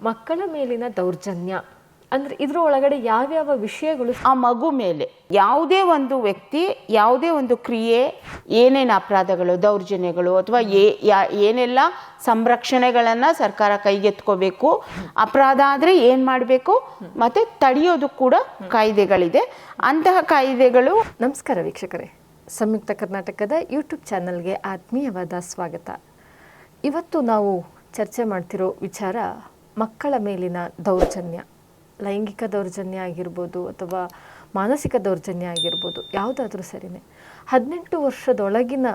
ಮಕ್ಕಳ ಮೇಲಿನ ದೌರ್ಜನ್ಯ. ಅಂದ್ರೆ ಇದ್ರ ಒಳಗಡೆ ಯಾವ್ಯಾವ ವಿಷಯಗಳು ಆ ಮಗು ಮೇಲೆ. ಯಾವುದೇ ಒಂದು ವ್ಯಕ್ತಿ ಯಾವುದೇ ಒಂದು ಕ್ರಿಯೆ ಏನೇನು ಅಪರಾಧಗಳು ದೌರ್ಜನ್ಯಗಳು ಅಥವಾ ಏ ಯಾ- ಏನೆಲ್ಲ ಸಂರಕ್ಷಣೆಗಳನ್ನು ಸರ್ಕಾರ ಕೈಗೆತ್ಕೋಬೇಕು ಅಪರಾಧ ಆದರೆ ಏನು ಮಾಡಬೇಕು ಮತ್ತು ತಡೆಯೋದು ಕೂಡ ಕಾಯ್ದೆಗಳಿದೆ. ಅಂತಹ ಕಾಯ್ದೆಗಳು ನಮಸ್ಕಾರ ವೀಕ್ಷಕರೇ. ಸಂಯುಕ್ತ ಕರ್ನಾಟಕದ ಯೂಟ್ಯೂಬ್ ಚಾನಲ್ಗೆ ಆತ್ಮೀಯವಾದ ಸ್ವಾಗತ. ಇವತ್ತು ನಾವು ಚರ್ಚೆ ಮಾಡ್ತಿರೋ ವಿಚಾರ ಮಕ್ಕಳ ಮೇಲಿನ ದೌರ್ಜನ್ಯ, ಲೈಂಗಿಕ ದೌರ್ಜನ್ಯ ಆಗಿರ್ಬೋದು ಅಥವಾ ಮಾನಸಿಕ ದೌರ್ಜನ್ಯ ಆಗಿರ್ಬೋದು, ಯಾವುದಾದ್ರೂ ಸರಿನೇ. ಹದಿನೆಂಟು ವರ್ಷದೊಳಗಿನ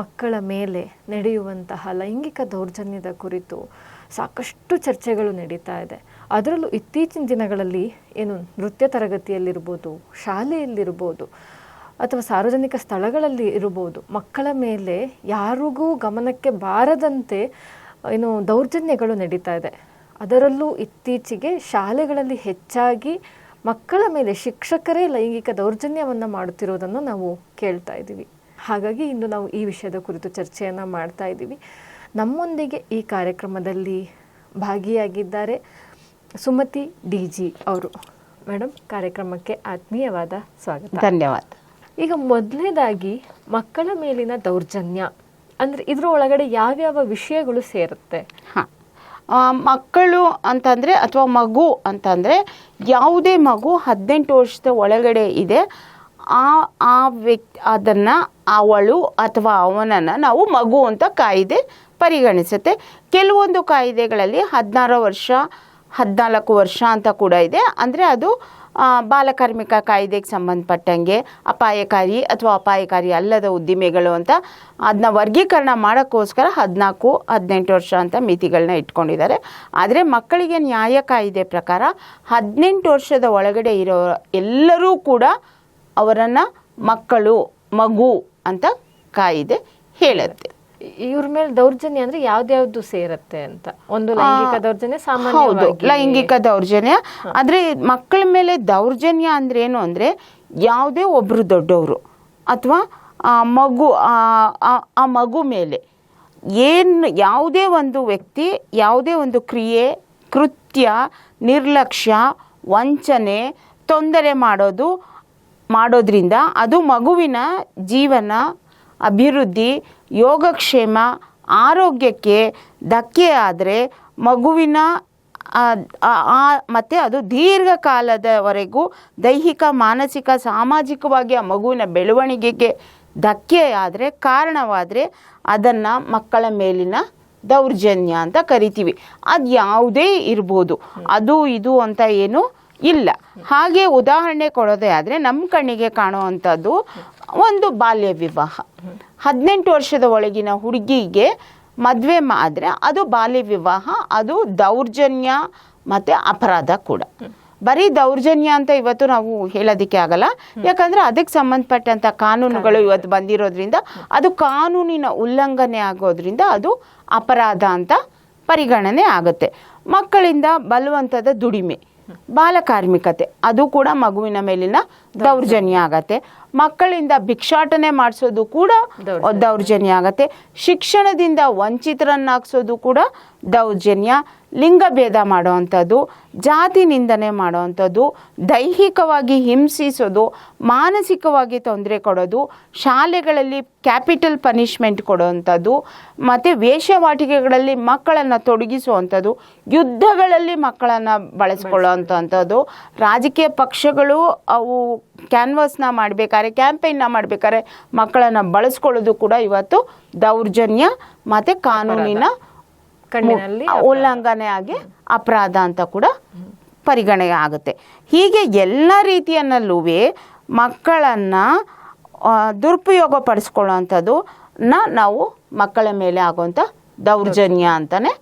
ಮಕ್ಕಳ ಮೇಲೆ ನಡೆಯುವಂತಹ ಲೈಂಗಿಕ ದೌರ್ಜನ್ಯದ ಕುರಿತು ಸಾಕಷ್ಟು ಚರ್ಚೆಗಳು ನಡೀತಾ ಇದೆ. ಅದರಲ್ಲೂ ಇತ್ತೀಚಿನ ದಿನಗಳಲ್ಲಿ ಏನು ನೃತ್ಯ ತರಗತಿಯಲ್ಲಿರ್ಬೋದು, ಶಾಲೆಯಲ್ಲಿರ್ಬೋದು ಅಥವಾ ಸಾರ್ವಜನಿಕ ಸ್ಥಳಗಳಲ್ಲಿ ಇರಬಹುದು ಮಕ್ಕಳ ಮೇಲೆ ಯಾರಿಗೂ ಗಮನಕ್ಕೆ ಬಾರದಂತೆ ಏನು ದೌರ್ಜನ್ಯಗಳು ನಡೀತಾ ಇದೆ. ಅದರಲ್ಲೂ ಇತ್ತೀಚೆಗೆ ಶಾಲೆಗಳಲ್ಲಿ ಹೆಚ್ಚಾಗಿ ಮಕ್ಕಳ ಮೇಲೆ ಶಿಕ್ಷಕರೇ ಲೈಂಗಿಕ ದೌರ್ಜನ್ಯವನ್ನು ಮಾಡುತ್ತಿರೋದನ್ನು ನಾವು ಕೇಳ್ತಾ ಇದ್ದೀವಿ. ಹಾಗಾಗಿ ಇಂದು ನಾವು ಈ ವಿಷಯದ ಕುರಿತು ಚರ್ಚೆಯನ್ನು ಮಾಡ್ತಾ ಇದ್ದೀವಿ. ನಮ್ಮೊಂದಿಗೆ ಈ ಕಾರ್ಯಕ್ರಮದಲ್ಲಿ ಭಾಗಿಯಾಗಿದ್ದಾರೆ ಸುಮತಿ ಡಿ ಜಿ ಅವರು. ಮೇಡಮ್ ಕಾರ್ಯಕ್ರಮಕ್ಕೆ ಆತ್ಮೀಯವಾದ ಸ್ವಾಗತ. ಧನ್ಯವಾದ. ಈಗ ಮೊದಲನೇದಾಗಿ ಮಕ್ಕಳ ಮೇಲಿನ ದೌರ್ಜನ್ಯ. ಅಂದರೆ ಇದರ ಒಳಗಡೆ ಯಾವ್ಯಾವ ವಿಷಯಗಳು ಸೇರುತ್ತೆ? ಹಾಂ. ಮಕ್ಕಳು ಅಂತಂದರೆ ಅಥವಾ ಮಗು ಅಂತಂದರೆ ಯಾವುದೇ ಮಗು ಹದಿನೆಂಟು ವರ್ಷದ ಒಳಗಡೆ ಇದೆ. ಆ ಆ ವ್ಯಕ್ತಿ, ಅದನ್ನು ಅವಳು ಅಥವಾ ಅವನನ್ನು ನಾವು ಮಗು ಅಂತ ಕಾಯಿದೆ ಪರಿಗಣಿಸುತ್ತೆ. ಕೆಲವೊಂದು ಕಾಯಿದೆಗಳಲ್ಲಿ ಹದಿನಾರು ವರ್ಷ ಹದಿನಾಲ್ಕು ವರ್ಷ ಅಂತ ಕೂಡ ಇದೆ. ಅಂದರೆ ಅದು ಬಾಲಕಾರ್ಮಿಕ ಕಾಯ್ದೆಗೆ ಸಂಬಂಧಪಟ್ಟಂಗೆ ಅಪಾಯಕಾರಿ ಅಥವಾ ಅಪಾಯಕಾರಿ ಅಲ್ಲದ ಉದ್ದಿಮೆಗಳು ಅಂತ ಅದನ್ನ ವರ್ಗೀಕರಣ ಮಾಡೋಕ್ಕೋಸ್ಕರ ಹದಿನಾಲ್ಕು, ಹದಿನೆಂಟು ವರ್ಷ ಅಂತ ಮಿತಿಗಳನ್ನ ಇಟ್ಕೊಂಡಿದ್ದಾರೆ. ಆದರೆ ಮಕ್ಕಳಿಗೆ ನ್ಯಾಯ ಕಾಯ್ದೆ ಪ್ರಕಾರ ಹದಿನೆಂಟು ವರ್ಷದ ಒಳಗಡೆ ಇರೋ ಎಲ್ಲರೂ ಕೂಡ ಅವರನ್ನು ಮಕ್ಕಳು, ಮಗು ಅಂತ ಕಾಯಿದೆ ಹೇಳುತ್ತೆ. ಇವ್ರ ಮೇಲೆ ದೌರ್ಜನ್ಯ ಅಂದ್ರೆ ಯಾವ್ದ್ಯಾವ್ದು ಸೇರತ್ತೆ ಅಂತ. ಒಂದು ಲೈಂಗಿಕ ದೌರ್ಜನ್ಯ ಸಾಮಾನ್ಯ ಸಾಮಾನ್ಯವಾಗಿ ಲೈಂಗಿಕ ದೌರ್ಜನ್ಯ. ಆದ್ರೆ ಮಕ್ಕಳ ಮೇಲೆ ದೌರ್ಜನ್ಯ ಅಂದ್ರೆ ಏನು ಅಂದ್ರೆ ಯಾವುದೇ ಒಬ್ರು ದೊಡ್ಡವರು ಅಥವಾ ಆ ಮಗು ಆ- ಆ- ಆ ಮಗು ಮೇಲೆ ಏನು ಯಾವುದೇ ಒಂದು ವ್ಯಕ್ತಿ ಯಾವುದೇ ಒಂದು ಕ್ರಿಯೆ ಕೃತ್ಯ ನಿರ್ಲಕ್ಷ್ಯ ವಂಚನೆ ತೊಂದರೆ ಮಾಡೋದು ಮಾಡೋದ್ರಿಂದ ಅದು ಮಗುವಿನ ಜೀವನ ಅಭಿವೃದ್ಧಿ ಯೋಗಕ್ಷೇಮ ಆರೋಗ್ಯಕ್ಕೆ ಧಕ್ಕೆ ಆದರೆ ಮಗುವಿನ ಮತ್ತು ಅದು ದೀರ್ಘಕಾಲದವರೆಗೂ ದೈಹಿಕ ಮಾನಸಿಕ ಸಾಮಾಜಿಕವಾಗಿ ಆ ಮಗುವಿನ ಬೆಳವಣಿಗೆಗೆ ಧಕ್ಕೆ ಆದರೆ ಕಾರಣವಾದರೆ ಅದನ್ನು ಮಕ್ಕಳ ಮೇಲಿನ ದೌರ್ಜನ್ಯ ಅಂತ ಕರಿತೀವಿ. ಅದು ಯಾವುದೇ ಇರ್ಬೋದು ಅದು ಇದು ಅಂತ ಏನು ಇಲ್ಲ. ಹಾಗೆ ಉದಾಹರಣೆ ಕೊಡೋದೇ ಆದರೆ ನಮ್ಮ ಕಣ್ಣಿಗೆ ಕಾಣುವಂಥದ್ದು ಒಂದು ಬಾಲ್ಯ ವಿವಾಹ. ಹದಿನೆಂಟು ವರ್ಷದ ಒಳಗಿನ ಹುಡುಗಿಗೆ ಮದುವೆ ಆದರೆ ಅದು ಬಾಲ್ಯ ವಿವಾಹ, ಅದು ದೌರ್ಜನ್ಯ ಮತ್ತು ಅಪರಾಧ ಕೂಡ. ಬರೀ ದೌರ್ಜನ್ಯ ಅಂತ ಇವತ್ತು ನಾವು ಹೇಳೋದಕ್ಕೆ ಆಗಲ್ಲ. ಯಾಕಂದರೆ ಅದಕ್ಕೆ ಸಂಬಂಧಪಟ್ಟಂಥ ಕಾನೂನುಗಳು ಇವತ್ತು ಬಂದಿರೋದ್ರಿಂದ ಅದು ಕಾನೂನಿನ ಉಲ್ಲಂಘನೆ ಆಗೋದ್ರಿಂದ ಅದು ಅಪರಾಧ ಅಂತ ಪರಿಗಣನೆ ಆಗುತ್ತೆ. ಮಕ್ಕಳಿಂದ ಬಲವಂತದ ದುಡಿಮೆ. ಬಾಲಕಾರ್ಮಿಕತೆ. ಅದು ಕೂಡ ಮಗುವಿನ ಮೇಲಿನ ದೌರ್ಜನ್ಯ ಆಗತ್ತೆ. ಮಕ್ಕಳಿಂದ ಭಿಕ್ಷಾಟನೆ ಮಾಡಿಸೋದು ಕೂಡ ದೌರ್ಜನ್ಯ. ಆಗತ್ತೆ. ಶಿಕ್ಷಣದಿಂದ ವಂಚಿತರನ್ನಾಗಿಸೋದು ಕೂಡ ದೌರ್ಜನ್ಯ. ಲಿಂಗಭೇದ ಮಾಡುವಂಥದ್ದು ಜಾತಿ ನಿಂದನೆ ಮಾಡುವಂಥದ್ದು ದೈಹಿಕವಾಗಿ ಹಿಂಸಿಸೋದು ಮಾನಸಿಕವಾಗಿ ತೊಂದರೆ ಕೊಡೋದು ಶಾಲೆಗಳಲ್ಲಿ ಕ್ಯಾಪಿಟಲ್ ಪನಿಷ್ಮೆಂಟ್ ಕೊಡುವಂಥದ್ದು ಮತ್ತು ವೇಷವಾಟಿಕೆಗಳಲ್ಲಿ ಮಕ್ಕಳನ್ನು ತೊಡಗಿಸುವಂಥದ್ದು ಯುದ್ಧಗಳಲ್ಲಿ ಮಕ್ಕಳನ್ನು ಬಳಸ್ಕೊಳ್ಳೋ ಅಂಥದ್ದು ರಾಜಕೀಯ ಪಕ್ಷಗಳು ಅವು ಕ್ಯಾನ್ವಾಸ್ನ ಮಾಡಬೇಕಾದ್ರೆ ಕ್ಯಾಂಪೇನ್ನ ಮಾಡಬೇಕಾದ್ರೆ ಮಕ್ಕಳನ್ನು ಬಳಸ್ಕೊಳ್ಳೋದು ಕೂಡ ಇವತ್ತು ದೌರ್ಜನ್ಯ ಮತ್ತು ಕಾನೂನಿನ ಕಣ್ಣಿನಲ್ಲಿ ಉಲ್ಲಂಘನೆ ಆಗಿ ಅಪರಾಧ ಅಂತ ಕೂಡ ಪರಿಗಣನೆ ಆಗುತ್ತೆ. ಹೀಗೆ ಎಲ್ಲ ರೀತಿಯನ್ನಲ್ಲೂ ಮಕ್ಕಳನ್ನು ದುರುಪಯೋಗ ಪಡಿಸ್ಕೊಳ್ಳೋವಂಥದ್ದು ನಾವು ಮಕ್ಕಳ ಮೇಲೆ ಆಗುವಂಥ ದೌರ್ಜನ್ಯ ಅಂತಲೇ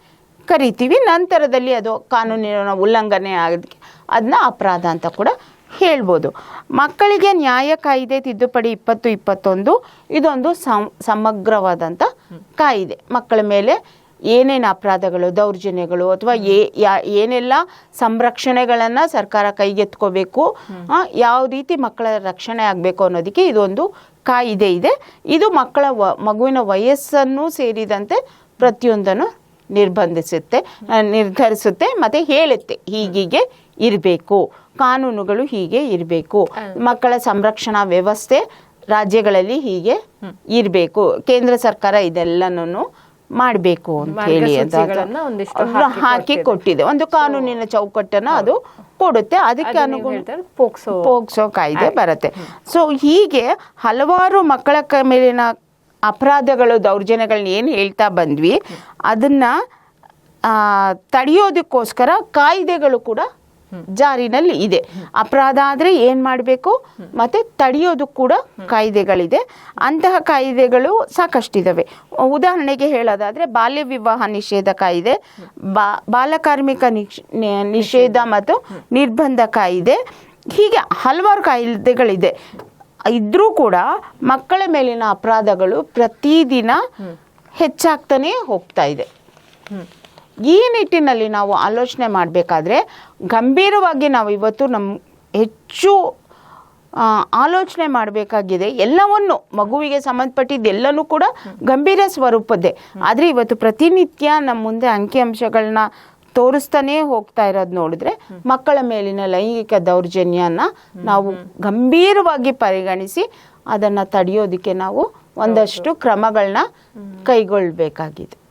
ಕರಿತೀವಿ. ನಂತರದಲ್ಲಿ ಅದು ಕಾನೂನಿನ ಉಲ್ಲಂಘನೆ ಆಗೋದಕ್ಕೆ ಅದನ್ನ ಅಪರಾಧ ಅಂತ ಕೂಡ ಹೇಳ್ಬೋದು. ಮಕ್ಕಳಿಗೆ ನ್ಯಾಯ ಕಾಯ್ದೆ ತಿದ್ದುಪಡಿ ಇಪ್ಪತ್ತು ಇಪ್ಪತ್ತೊಂದು ಇದೊಂದು ಸಮ ಸಮಗ್ರವಾದಂಥ ಕಾಯಿದೆ. ಮಕ್ಕಳ ಮೇಲೆ ಏನೇನು ಅಪರಾಧಗಳು ದೌರ್ಜನ್ಯಗಳು ಅಥವಾ ಏ ಯಾ- ಏನೆಲ್ಲ ಸಂರಕ್ಷಣೆಗಳನ್ನು ಸರ್ಕಾರ ಕೈಗೆತ್ಕೋಬೇಕು ಯಾವ ರೀತಿ ಮಕ್ಕಳ ರಕ್ಷಣೆ ಆಗಬೇಕು ಅನ್ನೋದಕ್ಕೆ ಇದೊಂದು ಕಾಯಿದೆ ಇದೆ. ಇದು ಮಕ್ಕಳ ವ ಮಗುವಿನ ವಯಸ್ಸನ್ನು ಸೇರಿದಂತೆ ಪ್ರತಿಯೊಂದನ್ನು ನಿರ್ಬಂಧಿಸುತ್ತೆ ನಿರ್ಧರಿಸುತ್ತೆ ಮತ್ತು ಹೇಳುತ್ತೆ ಹೀಗೀಗೆ ಇರಬೇಕು. ಕಾನೂನುಗಳು ಹೀಗೆ ಇರಬೇಕು. ಮಕ್ಕಳ ಸಂರಕ್ಷಣಾ ವ್ಯವಸ್ಥೆ ರಾಜ್ಯಗಳಲ್ಲಿ ಹೀಗೆ ಇರಬೇಕು. ಕೇಂದ್ರ ಸರ್ಕಾರ ಇದೆಲ್ಲನೂ ಮಾಡಬೇಕು ಅಂತ ಹೇಳಿ ಹಾಕಿ ಕೊಟ್ಟಿದೆ. ಒಂದು ಕಾನೂನಿನ ಚೌಕಟ್ಟನ್ನು ಅದು ಕೊಡುತ್ತೆ. ಅದಕ್ಕೆ ಅನುಗುಣ ಪೋಕ್ಸೋ ಪೋಕ್ಸೋ ಕಾಯ್ದೆ ಬರುತ್ತೆ. ಸೊ ಹೀಗೆ ಹಲವಾರು ಮಕ್ಕಳ ಕ ಮೇಲಿನ ಅಪರಾಧಗಳು ದೌರ್ಜನ್ಯಗಳನ್ನ ಏನು ಹೇಳ್ತಾ ಬಂದ್ವಿ ಅದನ್ನ ಆ, ತಡೆಯೋದಕ್ಕೋಸ್ಕರ ಕಾಯ್ದೆಗಳು ಕೂಡ ಜಾರಿನಲ್ಲಿ ಇದೆ. ಅಪರಾಧ ಆದರೆ ಏನು ಮಾಡಬೇಕು? ಮತ್ತು ತಡೆಯೋದು ಕೂಡ ಕಾಯ್ದೆಗಳಿದೆ. ಅಂತಹ ಕಾಯ್ದೆಗಳು ಸಾಕಷ್ಟಿದ್ದಾವೆ ಉದಾಹರಣೆಗೆ ಹೇಳೋದಾದರೆ ಬಾಲ್ಯ ವಿವಾಹ ನಿಷೇಧ ಕಾಯಿದೆ, ಬಾ ಬಾಲಕಾರ್ಮಿಕ ನಿಷೇಧ ಮತ್ತು ನಿರ್ಬಂಧ ಕಾಯಿದೆ. ಹೀಗೆ ಹಲವಾರು ಕಾಯ್ದೆಗಳಿದೆ. ಇದ್ರೂ ಕೂಡ ಮಕ್ಕಳ ಮೇಲಿನ ಅಪರಾಧಗಳು ಪ್ರತಿದಿನ ಹೆಚ್ಚಾಗ್ತಾನೇ ಹೋಗ್ತಾ ಇದೆ. ಈ ನಿಟ್ಟಿನಲ್ಲಿ ನಾವು ಆಲೋಚನೆ ಮಾಡಬೇಕಾದ್ರೆ ಗಂಭೀರವಾಗಿ ನಾವು ಇವತ್ತು ನಮ್ಮ ಹೆಚ್ಚು ಆಲೋಚನೆ ಮಾಡಬೇಕಾಗಿದೆ. ಎಲ್ಲವನ್ನು, ಮಗುವಿಗೆ ಸಂಬಂಧಪಟ್ಟಿದ್ದು ಎಲ್ಲನೂ ಕೂಡ ಗಂಭೀರ ಸ್ವರೂಪದ್ದೇ. ಆದರೆ ಇವತ್ತು ಪ್ರತಿನಿತ್ಯ ನಮ್ಮ ಮುಂದೆ ಅಂಕಿಅಂಶಗಳನ್ನ ತೋರಿಸ್ತಾನೇ ಹೋಗ್ತಾ ಇರೋದು ನೋಡಿದ್ರೆ ಮಕ್ಕಳ ಮೇಲಿನ ಲೈಂಗಿಕ ದೌರ್ಜನ್ಯನ ನಾವು ಗಂಭೀರವಾಗಿ ಪರಿಗಣಿಸಿ ಅದನ್ನು ತಡೆಯೋದಕ್ಕೆ ನಾವು ಒಂದಷ್ಟು ಕ್ರಮಗಳನ್ನ ಕೈಗೊಳ್ಳಬೇಕಾಗಿದೆ